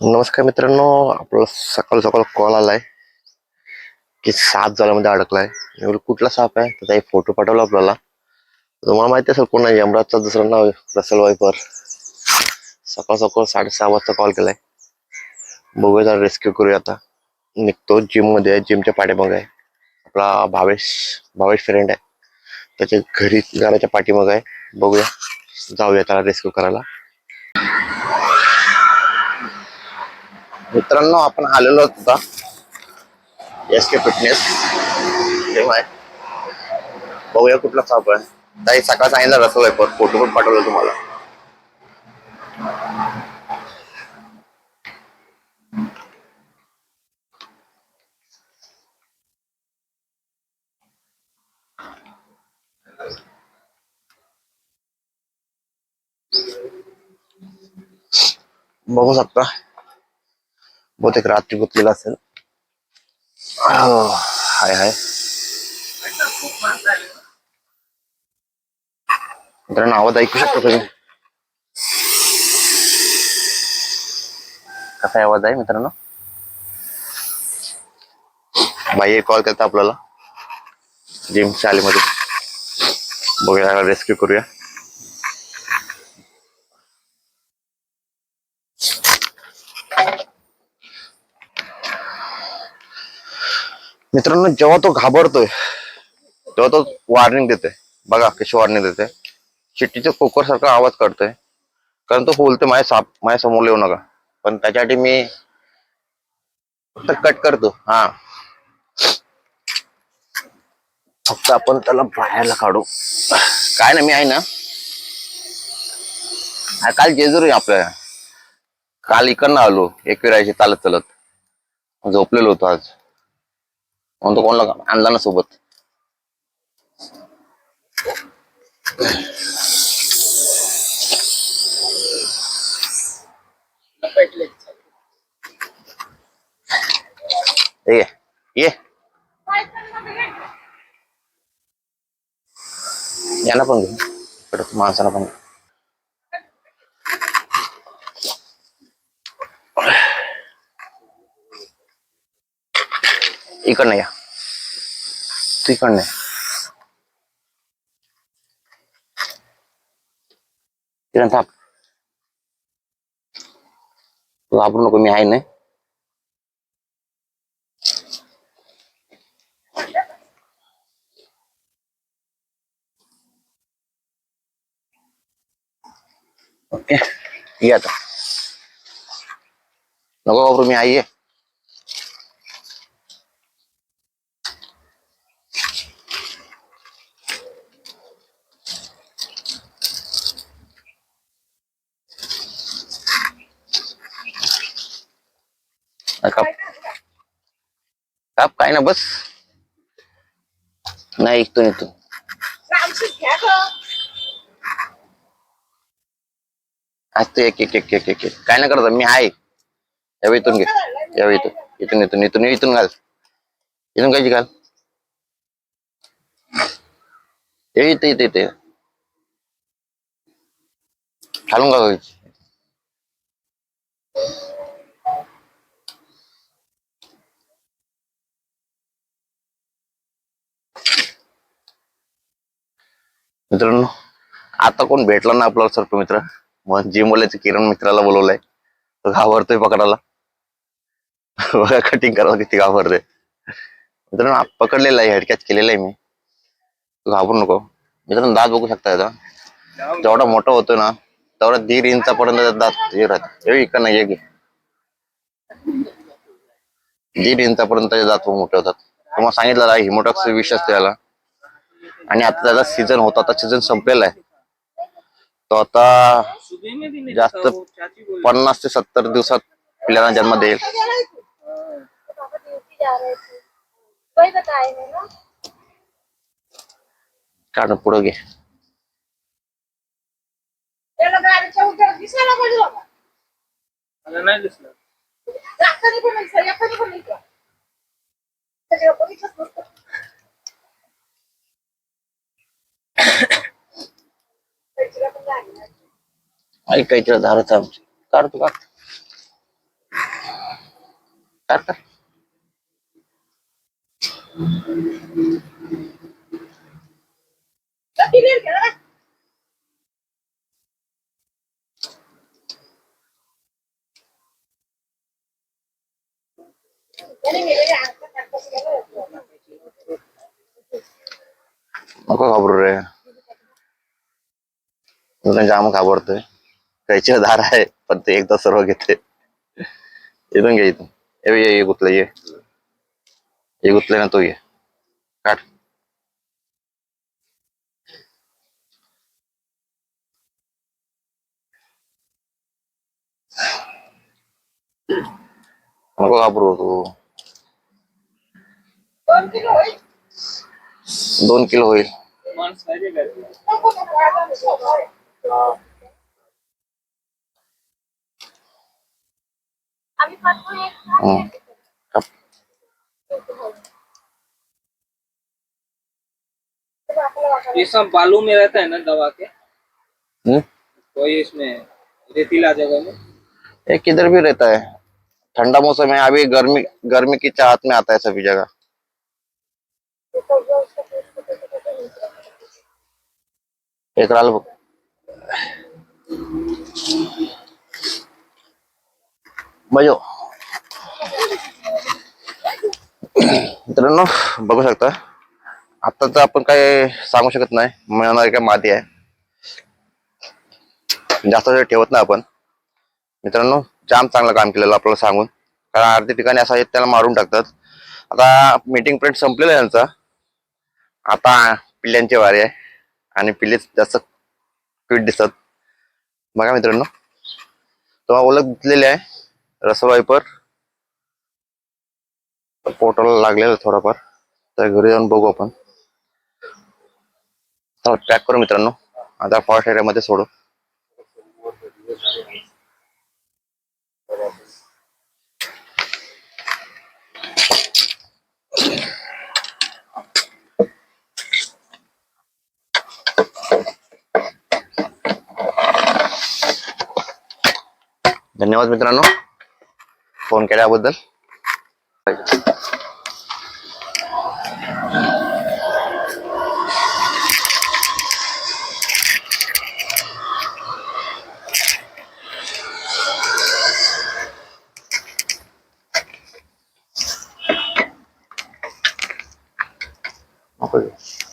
नमस्कार मित्रांनो आपला सकाळ सकाळ कॉल आलाय की साप जाळ्यामध्ये अडकलाय. एवढं कुठला साप आहे? त्याचा एक फोटो पाठवला आपल्याला. तुम्हाला माहिती असेल कोण आहे? यमराजचा दुसरं नाव रसल वायपर. सकाळ सकाळ साडेसहा वाजता कॉल केलाय. बघूया जरा रेस्क्यू करूया आता. निघतो जिममध्ये आहे जिमच्या पाठीमागे आहे. आपला भावेश भावेश फ्रेंड आहे. त्याच्या घरी घराच्या पाठीमागे आहे. बघूया जाऊया त्याला रेस्क्यू करायला. मित्रांनो आपण आलेलो होता एस के फिटनेस तेव्हा बघूया कुठला साप आहे. ताई सकाळ सांगितलं रसो आहे पण फोटो पण पाठवलं तुम्हाला. बघू शकता. बहुतेक रात्री गुतलेला असेल. हाय हाय. मित्रांनो आवाज ऐकू शकता तुम्ही? कसा आवाज आहे मित्रांनो? बाई कॉल करता आपल्याला. जिम शाळेमध्ये. बघूया रेस्क्यू करूया. मित्रांनो जेव्हा तो घाबरतोय तेव्हा तो वॉर्निंग देते बघा कशी वॉर्निंग देते चिट्टीच्या कोकर सारखा आवाज करतोय कारण तो बोलते माझ्या साप माझ्यासमोर येऊ नका. पण त्याच्यासाठी मी फक्त कट करतो. हा. फक्त आपण त्याला बाहेरला काढू. काय ना मी आहे ना. काल जेजुरी आपल्या. काल इकडनं आलो एकविरायची चालत चालत झोपलेलो होतो आज. म्हणून तो कोणाला आणला ना सोबत ये ये यांना पण घे इकडं माणसाला पण इकडनं या. तू इकडनं या. थांब. तू घाबरू नको मी आहे ना? ओके. ये आता. नको घाबरू मी आहे. ये. काप. काप काय ना बस. नाही इथून आज तू एक एक एक एक एक काय नाही करत? मी आहे. यावे इथून घे. यावे इथून. इथून इथून इथून इथून घाल. इथून कायची घाल? ये इथे इथे इथे. घालून का मित्रांनो आता कोण भेटला ना आपल्याला सर्प मित्र? मग जिम किरण मित्राला बोलवलंय. तो घाबरतोय पकडायला. बघा कटिंग करायला किती घाबरतोय. मित्रांनो पकडलेला आहे हेडकॅच केलेला आहे मी. घाबरू नको. मित्रांनो दात बघू शकता याचा जेवढा मोठा होतो ना तेवढा दीड इंचापर्यंत दात हे राहते. हे नाही ये दीड इंचापर्यंत त्याचे दात मोठे होतात. तुम्हाला सांगितलं हिमोटॉक्स विष असतो याला. आणि आता त्याचा सीझन होता आता सीझन संपलेला आहे. तो आता जास्त पन्नास ते सत्तर दिवसात पिल्लांना जन्म देईल. पापा ड्यूटी जा रहे थे वही बताए हैं ना काढ पुढं घे नाही दिसलं जाताना पण नाही सर येताना पण नाही का सगळं बघितलंच नसतं त्याची पण गाडी नाही. ऐकायचं धारच आमची काढ तू काढ टाक टाक. तर clear केलं ना? त्याने गेलेले अंगठा टाकतात गेलं. नको घाबरू रे तुला जाम घाबरतोय कैची धार आहे पण ते एकदा सर्व घेते इथून घे इथून ये ये ये गुतलं ये। ये गुतले ना तो ये। काट। नको घाबरू तू दोन किलो होईल. दोन किलो होईल माणूस पाहिजे का नको ना, वाढवा ना, सोपं. आम्ही पाठवू एक. काप. ये सब बालू में रहता है ना दवा के? हम्म? कोई इसमें रेतीला जगह में। ये किधर भी रहता है? ठंडा मौसम है अभी गर्मी गर्मी की चाहत में आता है सभी जगह। एक राल बघ मित्रांनो बघू शकता. आता तर आपण काय सांगू शकत नाही. मिळणारी काय माती आहे. जास्त वेळ ठेवत नाही आपण. मित्रांनो जाम चांगलं काम केलेलं आपल्याला सांगून. कारण अर्ध्या ठिकाणी असं आहेत त्याला मारून टाकतात. आता मीटिंग प्रिंट संपलेलं आहे यांचा. आता पिल्ल्यांची वारी आहे. आणि पिल्ले जास्त क्विट दिसतात. बघा मित्रांनो. तेव्हा ओळख दिलेली आहे. रसल वायपर पोटाला लागलेलं थोडाफार थोडंफार. तर घरी जाऊन बघू आपण. चला पॅक करू मित्रांनो. आता फॉरेस्ट एरियामध्ये सोडू. धन्यवाद मित्रांनो. फोन केल्याबद्दल Okay.